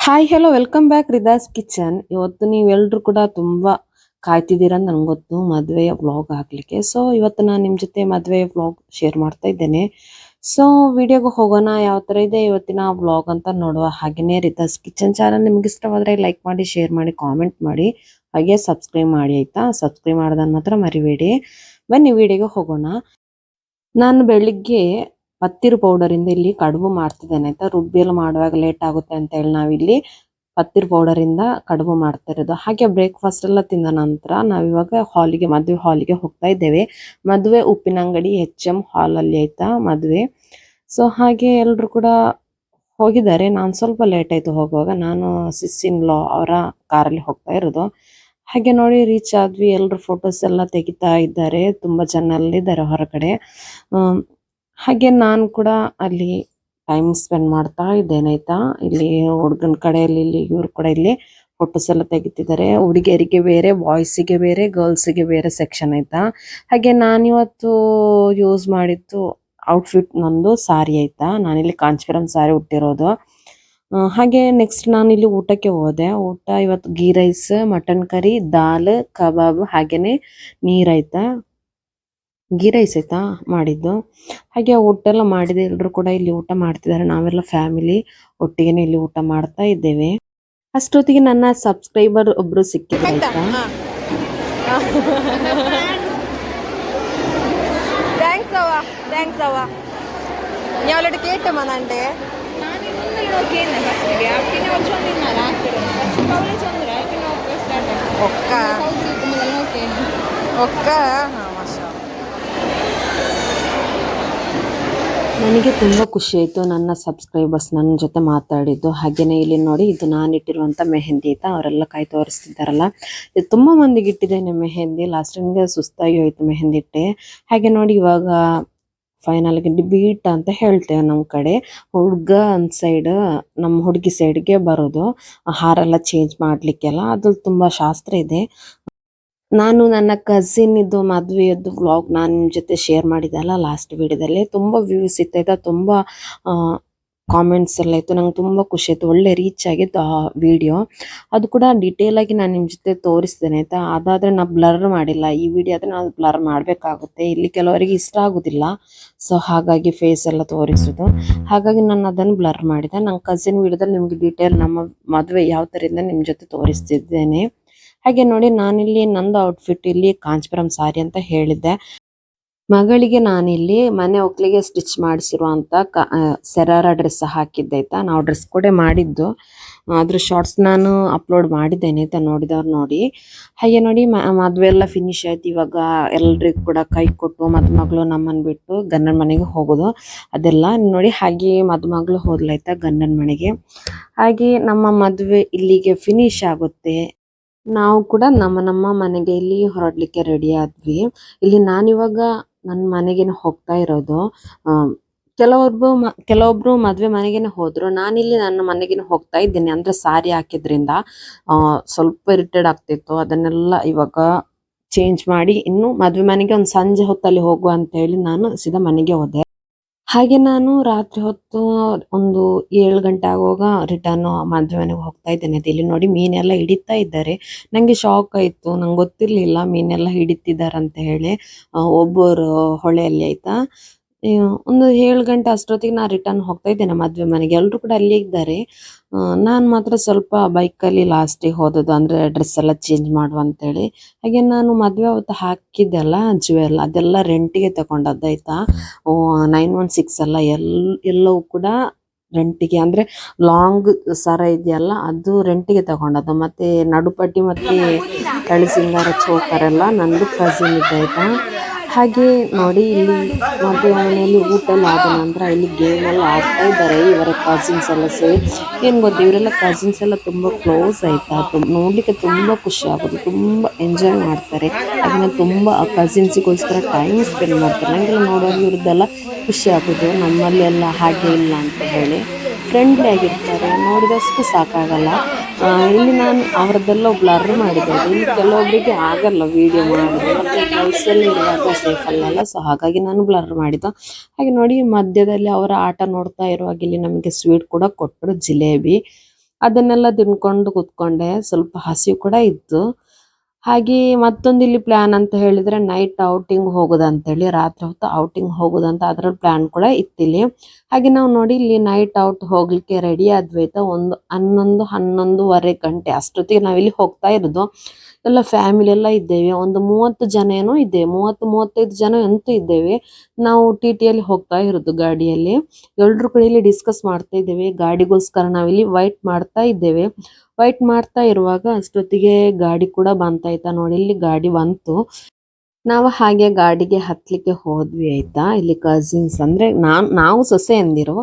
Hi hello welcome back Rida's kitchen ಇವತ್ತು ನೀವೆಲ್ಲರೂ ಕೂಡ ತುಂಬ ಕಾಯ್ತಿದ್ದೀರಾ ಅಂತ ನಂಗೆ ಗೊತ್ತು ಮದುವೆಯ ವ್ಲಾಗ್ ಹಾಕ್ಲಿಕ್ಕೆ. ಸೊ ಇವತ್ತು ನಾನು ನಿಮ್ಮ ಜೊತೆ ಮದುವೆಯ ವ್ಲಾಗ್ ಶೇರ್ ಮಾಡ್ತಾ ಇದ್ದೇನೆ. ಸೊ ವಿಡಿಯೋಗೆ ಹೋಗೋಣ, ಯಾವ ಥರ ಇದೆ ಇವತ್ತಿನ ವ್ಲಾಗ್ ಅಂತ ನೋಡುವ ಹಾಗೆಯೇ ರಿದಾಸ್ ಕಿಚನ್ ಚಾನಲ್ ನಿಮ್ಗೆ ಇಷ್ಟವಾದರೆ ಲೈಕ್ ಮಾಡಿ ಶೇರ್ ಮಾಡಿ ಕಾಮೆಂಟ್ ಮಾಡಿ. ಹಾಗೆ ಸಬ್ಸ್ಕ್ರೈಬ್ ಮಾಡಿ, ಆಯ್ತಾ? ಸಬ್ಸ್ಕ್ರೈಬ್ ಮಾಡೋದನ್ನ ಮಾತ್ರ ಮರಿಬೇಡಿ. ಬನ್ನಿ ವಿಡಿಯೋಗೆ ಹೋಗೋಣ. ನಾನು ಬೆಳಿಗ್ಗೆ ಪತ್ತಿರು ಇಂದ ಇಲ್ಲಿ ಕಡುಬು ಮಾಡ್ತಿದ್ದೇನೆ. ಆಯ್ತಾ? ರುಬ್ಬಿಯಲ್ಲಿ ಮಾಡುವಾಗ ಲೇಟ್ ಆಗುತ್ತೆ ಅಂತ ಹೇಳಿ ನಾವಿಲ್ಲಿ ಪತ್ತಿರು ಪೌಡರ್ ಇಂದ ಕಡುಬು ಮಾಡ್ತಾ ಇರೋದು. ಹಾಗೆ ಬ್ರೇಕ್ಫಾಸ್ಟ್ ಎಲ್ಲ ತಿಂದ ನಂತರ ನಾವಿವಾಗ ಹಾಲಿಗೆ ಮದುವೆ ಹಾಲಿಗೆ ಹೋಗ್ತಾ ಇದ್ದೇವೆ. ಮದುವೆ ಉಪ್ಪಿನ ಅಂಗಡಿ ಎಚ್ ಎಂ ಹಾಲ್ ಅಲ್ಲಿ ಆಯ್ತಾ ಮದುವೆ. ಸೊ ಹಾಗೆ ಎಲ್ರು ಕೂಡ ಹೋಗಿದ್ದಾರೆ. ನಾನು ಸ್ವಲ್ಪ ಲೇಟ್ ಆಯ್ತು ಹೋಗುವಾಗ. ನಾನು ಸಿಸ್ಸಿನ್ ಲಾ ಅವರ ಕಾರಲ್ಲಿ ಹೋಗ್ತಾ ಇರೋದು. ಹಾಗೆ ನೋಡಿ ರೀಚ್ ಆದ್ವಿ. ಎಲ್ಲರೂ ಫೋಟೋಸ್ ಎಲ್ಲ ತೆಗಿತಾ ಇದ್ದಾರೆ. ತುಂಬಾ ಜನ ಅಲ್ಲಿದ್ದಾರೆ ಹೊರಗಡೆ. ಹಾಗೆ ನಾನು ಕೂಡ ಅಲ್ಲಿ ಟೈಮ್ ಸ್ಪೆಂಡ್ ಮಾಡ್ತಾ ಇದ್ದೇನೆ, ಆಯ್ತಾ? ಇಲ್ಲಿ ಹುಡುಗನ ಕಡೆಯಲ್ಲಿ, ಇಲ್ಲಿ ಇವ್ರ ಕೂಡ ಇಲ್ಲಿ ಫೋಟೋಸ್ ಎಲ್ಲ ತೆಗಿತಿದ್ದಾರೆ. ಹುಡುಗಿಯರಿಗೆ ಬೇರೆ ಬಾಯ್ಸಿಗೆ ಬೇರೆ ಗರ್ಲ್ಸಿಗೆ ಬೇರೆ ಸೆಕ್ಷನ್ ಆಯ್ತಾ? ಹಾಗೆ ನಾನಿವತ್ತು ಯೂಸ್ ಮಾಡಿದ್ದು ಔಟ್ಫಿಟ್ ನಂದು ಸಾರಿ ಆಯ್ತಾ? ನಾನಿಲ್ಲಿ ಕಾಂಚಿಪುರಂ ಸಾರಿ ಉಟ್ಟಿರೋದು. ಹಾಗೆ ನೆಕ್ಸ್ಟ್ ನಾನಿಲ್ಲಿ ಊಟಕ್ಕೆ ಹೋದೆ. ಊಟ ಇವತ್ತು ಗೀ ರೈಸ್ ಮಟನ್ ಕರಿ ದಾಲ್, ಕಬಾಬ್, ಹಾಗೇನೆ ನೀರ್, ಆಯ್ತಾ? ಗೀ ರೈಸ್ ಆಯ್ತಾ ಮಾಡಿದ್ದು. ಹಾಗೆ ಊಟ ಎಲ್ಲ ಮಾಡಿದೆ. ಎಲ್ಲರೂ ಕೂಡ ಇಲ್ಲಿ ಊಟ ಮಾಡ್ತಿದ್ದಾರೆ. ನಾವೆಲ್ಲ ಫ್ಯಾಮಿಲಿ ಒಟ್ಟಿಗೆನೆ ಇಲ್ಲಿ ಊಟ ಮಾಡ್ತಾ ಇದ್ದೇವೆ. ಅಷ್ಟೊತ್ತಿಗೆ ನನ್ನ ಸಬ್ಸ್ಕ್ರೈಬರ್ ಒಬ್ರು ಸಿಕ್ಕಿದ್ರು ಆಯ್ತಾ? ಥ್ಯಾಂಕ್ಸ್ ಅವ್ವ. ಒಕ್ಕ? ನನಗೆ ತುಂಬಾ ಖುಷಿ ಆಯ್ತು ನನ್ನ ಸಬ್ಸ್ಕ್ರೈಬರ್ಸ್ ನನ್ನ ಜೊತೆ ಮಾತಾಡಿದ್ದು. ಹಾಗೇನೆ ಇಲ್ಲಿ ನೋಡಿ, ಇದು ನಾನು ಇಟ್ಟಿರುವಂತ ಮೆಹಂದಿ ಆಯ್ತಾ ಅವರೆಲ್ಲ ಕೈ ತೋರಿಸ್ತಿದ್ದಾರಲ್ಲ. ಇದು ತುಂಬ ಮಂದಿಗೆ ಇಟ್ಟಿದ್ದೇನೆ ಮೆಹಂದಿ. ಲಾಸ್ಟ್ ಟೈಮ್ಗೆ ಸುಸ್ತಾಗಿ ಹೋಯ್ತು ಮೆಹಂದಿ ಇಟ್ಟೆ. ಹಾಗೆ ನೋಡಿ, ಇವಾಗ ಫೈನಲ್ ಬೀಟ್ ಅಂತ ಹೇಳ್ತೇವೆ ನಮ್ಮ ಕಡೆ. ಹುಡುಗ ಒಂದು ಸೈಡ್ ನಮ್ಮ ಹುಡುಗಿ ಸೈಡ್ಗೆ ಬರೋದು. ಹಾರೆಲ್ಲ ಚೇಂಜ್ ಮಾಡಲಿಕ್ಕೆಲ್ಲ. ಅದ್ರಲ್ಲಿ ತುಂಬಾ ಶಾಸ್ತ್ರ ಇದೆ. ನಾನು ನನ್ನ ಕಸಿನ್ ಇದು ಮದುವೆಯದ್ದು ವ್ಲಾಗ್ ನಾನು ನಿಮ್ಮ ಜೊತೆ ಶೇರ್ ಮಾಡಿದ್ದಲ್ಲ ಲಾಸ್ಟ್ ವಿಡಿಯೋದಲ್ಲಿ ತುಂಬಾ ವ್ಯೂಸ್ ಇತ್ತಾಯ್ತಾ ತುಂಬ ಕಾಮೆಂಟ್ಸ್ ಎಲ್ಲ ಇತ್ತು. ನಂಗೆ ತುಂಬಾ ಖುಷಿ ಆಯ್ತು. ಒಳ್ಳೆ ರೀಚ್ ಆಗಿತ್ತು ಆ ವಿಡಿಯೋ ಅದು ಕೂಡ ಡೀಟೇಲ್ ಆಗಿ ನಾನು ನಿಮ್ಮ ಜೊತೆ ತೋರಿಸ್ತೇನೆ, ಆಯ್ತಾ? ಅದಾದರೆ ನಾನು ಬ್ಲರ್ ಮಾಡಿಲ್ಲ. ಈ ವಿಡಿಯೋ ಆದರೆ ನಾನು ಬ್ಲರ್ ಮಾಡಬೇಕಾಗುತ್ತೆ. ಇಲ್ಲಿ ಕೆಲವರಿಗೆ ಇಷ್ಟ ಆಗೋದಿಲ್ಲ. ಸೊ ಹಾಗಾಗಿ ಫೇಸ್ ಎಲ್ಲ ತೋರಿಸೋದು. ಹಾಗಾಗಿ ನಾನು ಅದನ್ನು ಬ್ಲರ್ ಮಾಡಿದೆ. ನನ್ನ ಕಸಿನ್ ವಿಡಿಯೋದಲ್ಲಿ ನಿಮಗೆ ಡೀಟೇಲ್ ನಮ್ಮ ಮದುವೆ ಯಾವ ಥರದಿಂದ ನಿಮ್ಮ ನಿಮ್ ಜೊತೆ ತೋರಿಸ್ತಿದ್ದೇನೆ. ಹಾಗೆ ನೋಡಿ ನಾನಿಲ್ಲಿ ನಂದು ಔಟ್ಫಿಟ್ ಇಲ್ಲಿ ಕಾಂಚಿಪುರಂ ಸಾರಿ ಅಂತ ಹೇಳಿದ್ದೆ. ಮಗಳಿಗೆ ನಾನಿಲ್ಲಿ ಮನೆ ಒಕ್ಲಿಗೆ ಸ್ಟಿಚ್ ಮಾಡಿಸಿರುವಂತ ಸೆರಾರ ಡ್ರೆಸ್ ಹಾಕಿದ್ದೆ ಆಯ್ತಾ? ನಾವು ಡ್ರೆಸ್ ಕೂಡ ಮಾಡಿದ್ದು. ಅದ್ರ ಶಾರ್ಟ್ಸ್ ನಾನು ಅಪ್ಲೋಡ್ ಮಾಡಿದ್ದೇನೆ ಆಯ್ತಾ? ನೋಡಿದವ್ರು ನೋಡಿ. ಹಾಗೆ ನೋಡಿ ಮದ್ವೆ ಎಲ್ಲ ಫಿನಿಶ್ ಆಯ್ತು. ಇವಾಗ ಎಲ್ರಿಗೂ ಕೂಡ ಕೈ ಕೊಟ್ಟು ಮದುಮಗಳು ನಮ್ಮನ್ನ ಬಿಟ್ಟು ಗಂಡನ ಮನೆಗೆ ಹೋಗೋದು. ಅದೆಲ್ಲ ನೋಡಿ ಹಾಗೆ ಮದುಮಗಳು ಹೋದ್ಲಾಯ್ತಾ ಗಂಡನ ಮನೆಗೆ. ಹಾಗೆ ನಮ್ಮ ಮದುವೆ ಇಲ್ಲಿಗೆ ಫಿನಿಶ್ ಆಗುತ್ತೆ. ನಾವು ಕೂಡ ನಮ್ಮ ನಮ್ಮ ಮನೆಗೆ ಇಲ್ಲಿ ಹೊರಡ್ಲಿಕ್ಕೆ ರೆಡಿ ಆದ್ವಿ. ಇಲ್ಲಿ ನಾನಿವಾಗ ನನ್ನ ಮನೆಗೇನೆ ಹೋಗ್ತಾ ಇರೋದು. ಕೆಲವೊಬ್ರು ಮ- ಕೆಲವೊಬ್ರು ಮದುವೆ ಮನೆಗೇನೆ ಹೋದ್ರು. ನಾನಿಲ್ಲಿ ನನ್ನ ಮನೆಗೇನೆ ಹೋಗ್ತಾ ಇದ್ದೀನಿ. ಅಂದ್ರೆ ಸಾರಿ ಹಾಕಿದ್ರಿಂದ, ಆ, ಸ್ವಲ್ಪ ಇರಿಟೇಡ್ ಆಗ್ತಿತ್ತು. ಅದನ್ನೆಲ್ಲ ಇವಾಗ ಚೇಂಜ್ ಮಾಡಿ, ಇನ್ನು ಮದುವೆ ಮನೆಗೆ ಒಂದು ಸಂಜೆ ಹೊತ್ತಲ್ಲಿ ಹೋಗುವ ಅಂತ ಹೇಳಿ ನಾನು ಸೀದಾ ಮನೆಗೆ ಹೋದೆ. ಹಾಗೆ ನಾನು ರಾತ್ರಿ ಹೊತ್ತು ಒಂದು ಏಳು ಗಂಟೆ ಆಗುವಾಗ ರಿಟರ್ನ್ ಮದುವೆ ಮನೆಗೆ ಹೋಗ್ತಾ ಇದ್ದೇನೆ. ಇಲ್ಲಿ ನೋಡಿ ಮೀನೆಲ್ಲ ಹಿಡಿತಾ ಇದ್ದಾರೆ. ನಂಗೆ ಶಾಕ್ ಆಯ್ತು. ನಂಗೆ ಗೊತ್ತಿರ್ಲಿಲ್ಲ ಮೀನೆಲ್ಲ ಹಿಡಿತಿದ್ದಾರೆ ಅಂತ ಹೇಳಿ ಒಬ್ಬರು ಹೊಳೆಯಲ್ಲಿ ಆಯ್ತಾ? ಒಂದು ಏಳು ಗಂಟೆ ಅಷ್ಟೊತ್ತಿಗೆ ನಾನು ರಿಟರ್ನ್ ಹೋಗ್ತಾ ಇದ್ದೇನೆ ಮದುವೆ ಮನೆಗೆ. ಎಲ್ಲರೂ ಕೂಡ ಅಲ್ಲಿ ಇದ್ದಾರೆ. ನಾನು ಮಾತ್ರ ಸ್ವಲ್ಪ ಬೈಕಲ್ಲಿ ಲಾಸ್ಟಿಗೆ ಹೋದದ್ದು, ಅಂದ್ರೆ ಡ್ರೆಸ್ ಎಲ್ಲ ಚೇಂಜ್ ಮಾಡುವ ಅಂತೇಳಿ. ಹಾಗೆ ನಾನು ಮದುವೆ ಅವತ್ತು ಹಾಕಿದ್ದೆಲ್ಲ ಜುವೆಲ್ ಅದೆಲ್ಲ ರೆಂಟಿಗೆ ತಗೊಂಡದ್ದು, ಆಯ್ತಾ? ನೈನ್ ಒನ್ ಸಿಕ್ಸ್ ಎಲ್ಲ ಎಲ್, ಎಲ್ಲವೂ ಕೂಡ ರೆಂಟಿಗೆ ಅಂದ್ರೆ ಲಾಂಗ್ ಸರ ಇದೆಯಲ್ಲ, ಅದು ರೆಂಟಿಗೆ ತಗೊಂಡದ್ದು. ಮತ್ತೆ ನಡುಪಟ್ಟಿ ಮತ್ತೆ ತಳಿ ಸಿಂಗಾರ ನನ್ನದು ಎಲ್ಲ ನಂದು ಕಸಿನ್ ಇದ್ದ, ಆಯ್ತಾ? ಹಾಗೆ ನೋಡಿ ಇಲ್ಲಿ ಮದುವೆ ಮನೆಯಲ್ಲಿ ಊಟ ಎಲ್ಲ ಆದ ನಂತರ ಇಲ್ಲಿ ಗೇಮ್ ಎಲ್ಲ ಆಡ್ತಾ ಇದ್ದಾರೆ. ಇವರ ಕಸಿನ್ಸ್ ಎಲ್ಲ ಸೇರಿ. ಏನು ಗೊತ್ತು ಇವರೆಲ್ಲ ಕಸಿನ್ಸ್ ಎಲ್ಲ ತುಂಬಾ ಕ್ಲೋಸ್ ಆಯ್ತಾ? ನೋಡ್ಲಿಕ್ಕೆ ತುಂಬಾ ಖುಷಿ ಆಗೋದು ತುಂಬಾ ಎಂಜಾಯ್ ಮಾಡ್ತಾರೆ. ಅದನ್ನ ತುಂಬಾ ಕಸಿನ್ಸಿಗೋಸ್ಕರ ಟೈಮ್ ಸ್ಪೆಂಡ್ ಮಾಡ್ತಾರೆ. ನಂಗೆಲ್ಲ ನೋಡೋರು ಇವ್ರದ್ದೆಲ್ಲ ಖುಷಿ ಆಗೋದು ನಮ್ಮಲ್ಲಿ ಎಲ್ಲ ಹಾಗೆ ಇಲ್ಲ ಅಂತ ಹೇಳಿ. ಫ್ರೆಂಡ್ಲಿ ಆಗಿರ್ತಾರೆ. ನೋಡಿದಷ್ಟು ಸಾಕಾಗಲ್ಲ. ಆ, ಇಲ್ಲಿ ನಾನು ಅವರದ್ದೆಲ್ಲ ಬ್ಲರ್ ಮಾಡಿದ್ದಾರೆ. ಇಲ್ಲಿ ಕೆಲವೊಬ್ಬರಿಗೆ ಆಗಲ್ಲ ವಿಡಿಯೋ ಮತ್ತೆ ಗರ್ಲ್ಸಲ್ಲಿ ಇರುವಾಗ ಸೇಫ್ ಅಲ್ಲಲ್ಲ ಸೊ ಹಾಗಾಗಿ ನಾನು ಬ್ಲರ್ ಮಾಡಿದ್ದು. ಹಾಗೆ ನೋಡಿ ಮಧ್ಯದಲ್ಲಿ ಅವರ ಆಟ ನೋಡ್ತಾ ಇರುವಾಗ ಇಲ್ಲಿ ನಮಗೆ ಸ್ವೀಟ್ ಕೂಡ ಕೊಟ್ಟರು, ಜಿಲೇಬಿ. ಅದನ್ನೆಲ್ಲ ತಿನ್ಕೊಂಡು ಕೂತ್ಕೊಂಡೆ. ಸ್ವಲ್ಪ ಹಸಿವು ಕೂಡ ಇತ್ತು. ಹಾಗೆ ಮತ್ತೊಂದು ಇಲ್ಲಿ ಪ್ಲಾನ್ ಅಂತ ಹೇಳಿದ್ರೆ ನೈಟ್ ಔಟಿಂಗ್ ಹೋಗೋದಂತೇಳಿ, ರಾತ್ರಿ ಹೊತ್ತು ಔಟಿಂಗ್ ಹೋಗೋದಂತ ಅದ್ರಲ್ಲಿ ಪ್ಲಾನ್ ಕೂಡ ಇತ್ತಿಲ್ಲಿ ಹಾಗೆ ನಾವು ನೋಡಿ ಇಲ್ಲಿ ನೈಟ್ ಔಟ್ ಹೋಗ್ಲಿಕ್ಕೆ ರೆಡಿ ಆದ್ವಿ ಆಯ್ತಾ ಒಂದು ಹನ್ನೊಂದು ಹನ್ನೊಂದುವರೆ ಗಂಟೆ, ಅಷ್ಟೊತ್ತಿಗೆ ನಾವಿಲ್ಲಿ ಹೋಗ್ತಾ ಇರೋದು. ಎಲ್ಲ ಫ್ಯಾಮಿಲಿ ಎಲ್ಲ ಇದ್ದೇವೆ. ಒಂದು ಮೂವತ್ತು ಜನ ಏನೋ ಇದ್ದೇವೆ. ಮೂವತ್ತು, ಮೂವತ್ತೈದು ಜನ ಅಂತೂ ಇದ್ದೇವೆ. ನಾವು ಟಿ ಟಿಯಲ್ಲಿ ಹೋಗ್ತಾ ಇರೋದು ಗಾಡಿಯಲ್ಲಿ. ಎಲ್ರು ಕಡೆಯಲ್ಲಿ ಡಿಸ್ಕಸ್ ಮಾಡ್ತಾ ಇದ್ದೇವೆ. ಗಾಡಿಗೋಸ್ಕರ ನಾವಿಲ್ಲಿ ವೈಟ್ ಮಾಡ್ತಾ ಇದ್ದೇವೆ. ವೈಟ್ ಮಾಡ್ತಾ ಇರುವಾಗ ಅಷ್ಟೊತ್ತಿಗೆ ಗಾಡಿ ಕೂಡ ಬಂತಾಯ್ತಾ ನೋಡಿ, ಇಲ್ಲಿ ಗಾಡಿ ಬಂತು. ನಾವು ಹಾಗೆ ಗಾಡಿಗೆ ಹತ್ತಲಿಕ್ಕೆ ಹೋದ್ವಿ ಆಯ್ತಾ? ಇಲ್ಲಿ ಕಸಿನ್ಸ್ ಅಂದ್ರೆ ನಾನು, ನಾವು ಸೊಸೆ ಅಂದಿರು.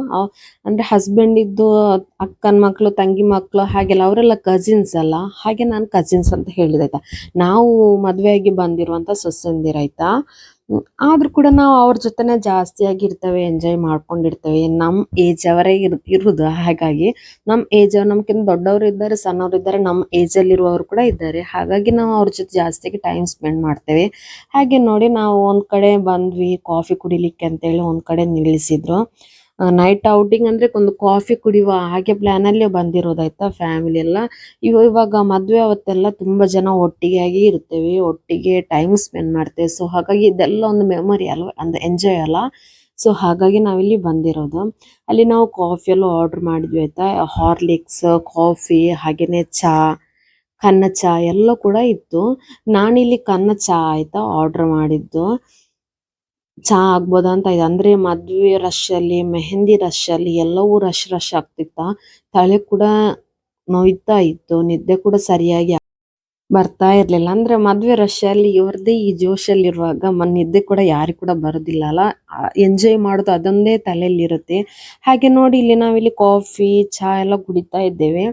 ಅಂದ್ರೆ ಹಸ್ಬೆಂಡ್ ಇದ್ದು ಅಕ್ಕನ ಮಕ್ಕಳು ತಂಗಿ ಮಕ್ಕಳು ಹಾಗೆಲ್ಲ ಅವರೆಲ್ಲ ಕಸಿನ್ಸ್ ಅಲ್ಲ. ಹಾಗೆ ನಾನು ಕಸಿನ್ಸ್ ಅಂತ ಹೇಳಿದಾಯ್ತಾ ನಾವು ಮದುವೆಯಾಗಿ ಬಂದಿರುವಂತ ಸೊಸೆಂದಿರಾಯ್ತಾ ಆದ್ರೂ ಕೂಡ ನಾವು ಅವ್ರ ಜೊತೆನೆ ಜಾಸ್ತಿಯಾಗಿ ಇರ್ತೇವೆ ಎಂಜಾಯ್ ಮಾಡ್ಕೊಂಡಿರ್ತೇವೆ. ನಮ್ ಏಜ್ ಅವರೇ ಇರ್, ಇರುದು. ಹಾಗಾಗಿ ನಮ್ ಏಜ್ ನಮ್ಕಿಂತ ದೊಡ್ಡವರು ಇದ್ದಾರೆ, ಸಣ್ಣವರು ಇದ್ದಾರೆ ನಮ್ಮ ಅಲ್ಲಿ ಇರುವವರು ಕೂಡ ಇದ್ದಾರೆ. ಹಾಗಾಗಿ ನಾವು ಅವ್ರ ಜೊತೆ ಜಾಸ್ತಿಯಾಗಿ ಟೈಮ್ ಸ್ಪೆಂಡ್ ಮಾಡ್ತೇವೆ. ಹಾಗೆ ನೋಡಿ ನಾವು ಒಂದ್ ಕಡೆ ಬಂದ್ವಿ ಕಾಫಿ ಕುಡಿಲಿಕ್ಕೆ ಅಂತೇಳಿ ಒಂದ್ ಕಡೆ ನಿಲ್ಲಿಸಿದ್ರು. ನೈಟ್ ಔಟಿಂಗ್ ಅಂದ್ರೆ ಒಂದು ಕಾಫಿ ಕುಡಿಯುವ ಹಾಗೆ ಪ್ಲಾನ್ ಅಲ್ಲಿ ಬಂದಿರೋದಾಯ್ತಾ ಫ್ಯಾಮಿಲಿ ಎಲ್ಲ. ಇವ, ಇವಾಗ ಮದ್ವೆ ಅವತ್ತೆಲ್ಲ ತುಂಬಾ ಜನ ಒಟ್ಟಿಗೆ ಆಗಿ ಇರ್ತೇವೆ ಒಟ್ಟಿಗೆ ಟೈಮ್ ಸ್ಪೆಂಡ್ ಮಾಡ್ತೇವೆ. ಸೊ ಹಾಗಾಗಿ ಇದೆಲ್ಲ ಒಂದು ಮೆಮೊರಿ ಅಲ್ವಾ, ಅಂದ್ರೆ ಎಂಜಾಯ್ ಅಲ್ಲ. ಸೊ ಹಾಗಾಗಿ ನಾವಿಲ್ಲಿ ಬಂದಿರೋದು. ಅಲ್ಲಿ ನಾವು ಕಾಫಿ ಎಲ್ಲ ಆರ್ಡರ್ ಮಾಡಿದ್ವಿ ಆಯ್ತಾ. ಹಾರ್ಲಿಕ್ಸ್ ಕಾಫಿ ಹಾಗೇನೆ ಚಾ, ಕನ್ನ ಚಾ ಎಲ್ಲ ಕೂಡ ಇತ್ತು. ನಾನಿಲ್ಲಿ ಕನ್ನ ಚಾ ಆಯ್ತಾ ಆರ್ಡರ್ ಮಾಡಿದ್ದು. ಚಾ ಆಗ್ಬೋದ ಅಂತ ಇದೆ. ಅಂದ್ರೆ ಮದ್ವೆ ರಶ್ ಅಲ್ಲಿ, ಮೆಹಂದಿ ರಶ್ ಅಲ್ಲಿ ಎಲ್ಲವೂ ರಶ್ ರಶ್ ಆಗ್ತಿತ್ತ. ತಲೆ ಕೂಡ ನೋಯ್ತಾ ಇತ್ತು. ನಿದ್ದೆ ಕೂಡ ಸರಿಯಾಗಿ ಬರ್ತಾ ಇರ್ಲಿಲ್ಲ. ಅಂದ್ರೆ ಮದ್ವೆ ರಶ್ ಅಲ್ಲಿ ಇವ್ರದೇ ಈ ಜೋಶಲ್ಲಿ ಇರುವಾಗ ಮ- ನಿದ್ದೆ ಕೂಡ ಯಾರಿಗೂ ಕೂಡ ಬರೋದಿಲ್ಲ ಅಲ್ಲ. ಎಂಜಾಯ್ ಮಾಡೋದು ಅದೊಂದೇ ತಲೆಯಲ್ಲಿ ಇರುತ್ತೆ ಹಾಗೆ ನೋಡಿ ಇಲ್ಲಿ ನಾವಿಲ್ಲಿ ಕಾಫಿ ಚಹಾ ಎಲ್ಲ ಕುಡಿತಾ ಇದ್ದೇವೆ.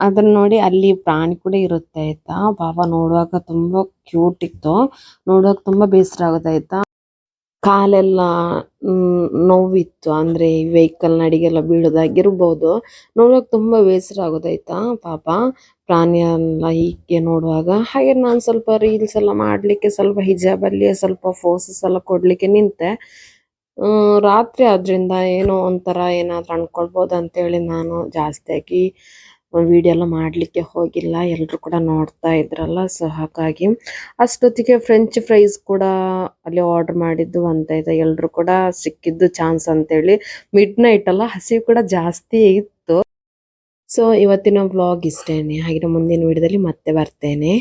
ಅದನ್ನ ನೋಡಿ ಅಲ್ಲಿ ಪ್ರಾಣಿ ಕೂಡ ಇರುತ್ತೆ ಆಯ್ತಾ. ಪಾಪ ನೋಡುವಾಗ ತುಂಬಾ ಕ್ಯೂಟ್ ಇತ್ತು. ನೋಡುವಾಗ ತುಂಬಾ ಬೇಸರ ಆಗೋದಾಯ್ತಾ ಕಾಲೆಲ್ಲ ನೋವಿತ್ತು. ಅಂದ್ರೆ ವೆಹಿಕಲ್ ನಡಿಗೆಲ್ಲ ಬೀಳೋದಾಗಿರ್ಬೋದು. ನೋಡೋಕೆ ತುಂಬಾ ಬೇಸರ ಆಗೋದಾಯ್ತಾ ಪಾಪ. ಪ್ರಾಣಿ ಎಲ್ಲ ಹೀಗೆ ನೋಡುವಾಗ. ಹಾಗೆ ನಾನು ಸ್ವಲ್ಪ ರೀಲ್ಸ್ ಎಲ್ಲ ಮಾಡ್ಲಿಕ್ಕೆ ಸ್ವಲ್ಪ ಹಿಜಾಬ್ ಅಲ್ಲಿ ಸ್ವಲ್ಪ ಫೋಸಸ್ ಎಲ್ಲ ಕೊಡ್ಲಿಕ್ಕೆ ನಿಂತೆ. ರಾತ್ರಿ ಆದ್ರಿಂದ ಏನೋ ಒಂಥರ ಏನಾದ್ರು ಅಂತ ಅಂತೇಳಿ ನಾನು ಜಾಸ್ತಿಯಾಗಿ ವಿಡಿಯೋ ಎಲ್ಲ ಮಾಡ್ಲಿಕ್ಕೆ ಹೋಗಿಲ್ಲ. ಎಲ್ಲರೂ ಕೂಡ ನೋಡ್ತಾ ಇದ್ರಲ್ಲ ಸೊ ಹಾಗಾಗಿ ಅಷ್ಟೊತ್ತಿಗೆ ಫ್ರೆಂಚ್ ಫ್ರೈಸ್ ಕೂಡ ಅಲ್ಲಿ ಆರ್ಡರ್ ಮಾಡಿದ್ದು ಅಂತ ಇದೆ. ಎಲ್ಲರೂ ಕೂಡ ಸಿಕ್ಕಿದ್ದು ಚಾನ್ಸ್ ಅಂತೇಳಿ. ಮಿಡ್ ನೈಟ್ ಅಲ್ಲ, ಹಸಿವು ಕೂಡ ಜಾಸ್ತಿ ಇತ್ತು. ಸೊ ಇವತ್ತಿನ ವ್ಲಾಗ್ ಇಷ್ಟೇನೆ. ಹಾಗೆ ಮುಂದಿನ ವಿಡಿಯೋದಲ್ಲಿ ಮತ್ತೆ ಬರ್ತೇನೆ.